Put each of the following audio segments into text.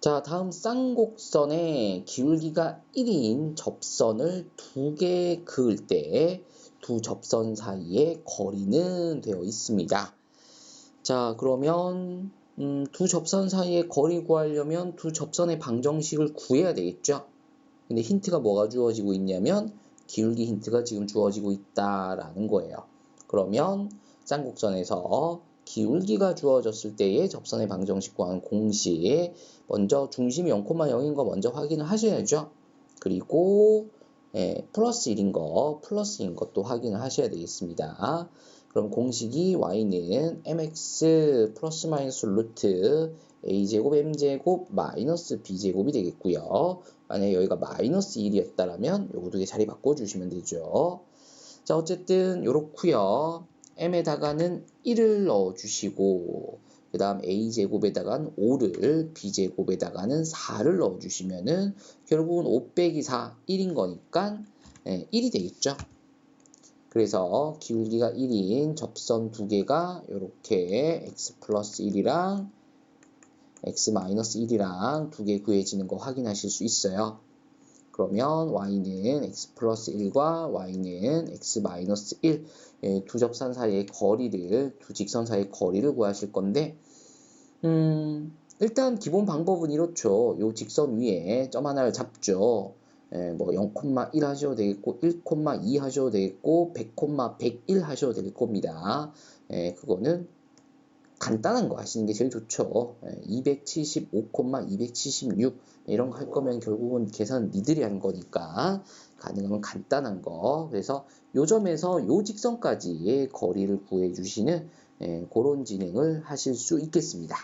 자, 다음 쌍곡선의 기울기가 1인 접선을 두 개 그을 때 두 접선 사이의 거리는 되어 있습니다. 자, 그러면 음, 두 접선 사이의 거리 구하려면 두 접선의 방정식을 구해야 되겠죠? 근데 힌트가 뭐가 주어지고 있냐면 기울기 힌트가 지금 주어지고 있다라는 거예요. 그러면 쌍곡선에서 기울기가 주어졌을 때의 접선의 방정식 구하는 공식 먼저 중심이 0,0인 거 먼저 확인을 하셔야죠. 그리고 예, 플러스 1인 거, 플러스인 것도 확인을 하셔야 되겠습니다. 그럼 공식이 y는 mx 플러스 마이너스 루트 a제곱 m제곱 마이너스 b제곱이 되겠고요. 만약에 여기가 마이너스 1이었다면 요거 두 개 자리 바꿔주시면 되죠. 자 어쨌든 요렇고요. M에다가는 1을 넣어주시고 그 다음 a제곱에다가는 5를 b제곱에다가는 4를 넣어주시면은 결국은 5 빼기 4 1인 거니까 예, 1이 되겠죠. 그래서 기울기가 1인 접선 두 개가 이렇게 x 플러스 1이랑 x 마이너스 1이랑 두 개 구해지는 거 확인하실 수 있어요. 그러면 y는 x 플러스 1과 y는 x 마이너스 1, 예, 두 접선 사이의 거리를, 두 직선 사이의 거리를 구하실 건데, 음, 일단 기본 방법은 이렇죠. 요 직선 위에 점 하나를 잡죠. 예, 뭐 0,1 하셔도 되겠고, 1,2 하셔도 되겠고, 100,101 하셔도 될 겁니다. 예, 그거는 간단한 거 하시는 게 제일 좋죠. 275,276 이런 거 할 거면 결국은 계산 니들이 하는 거니까 가능하면 간단한 거. 그래서 요 점에서 요 직선까지의 거리를 구해 주시는 예, 그런 진행을 하실 수 있겠습니다.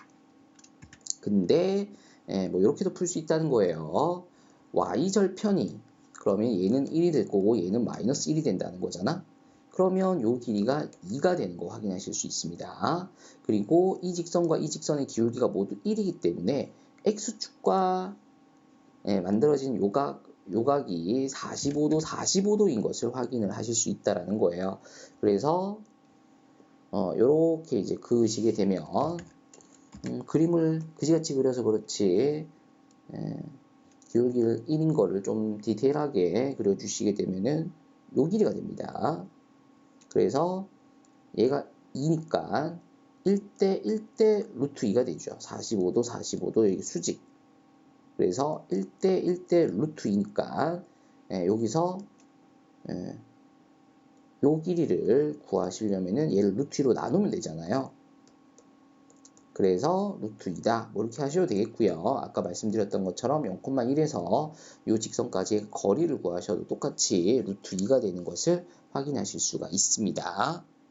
근데 예, 뭐 이렇게도 풀 수 있다는 거예요. y절편이 그러면 얘는 1이 될 거고 얘는 마이너스 1이 된다는 거잖아. 그러면 요 길이가 2가 되는 거 확인하실 수 있습니다. 그리고 이 직선과 이 직선의 기울기가 모두 1이기 때문에 x축과 예, 만들어진 요각, 요각이 45도, 45도인 것을 확인을 하실 수 있다라는 거예요. 그래서 어, 요렇게 이제 그으시게 되면 음, 그림을 그지같이 그려서 그렇지 예, 기울기를 1인 거를 좀 디테일하게 그려주시게 되면은 요 길이가 됩니다. 그래서 얘가 2니까 1대 1대 루트 2가 되죠. 45도 45도 여기 수직. 그래서 1대 1대 루트 2니까 예, 여기서 예, 요 길이를 구하시려면은 얘를 루트 2로 나누면 되잖아요. 그래서 루트 2다. 뭐 이렇게 하셔도 되겠고요. 아까 말씀드렸던 것처럼 0,1에서 이 직선까지의 거리를 구하셔도 똑같이 루트 2가 되는 것을 확인하실 수가 있습니다.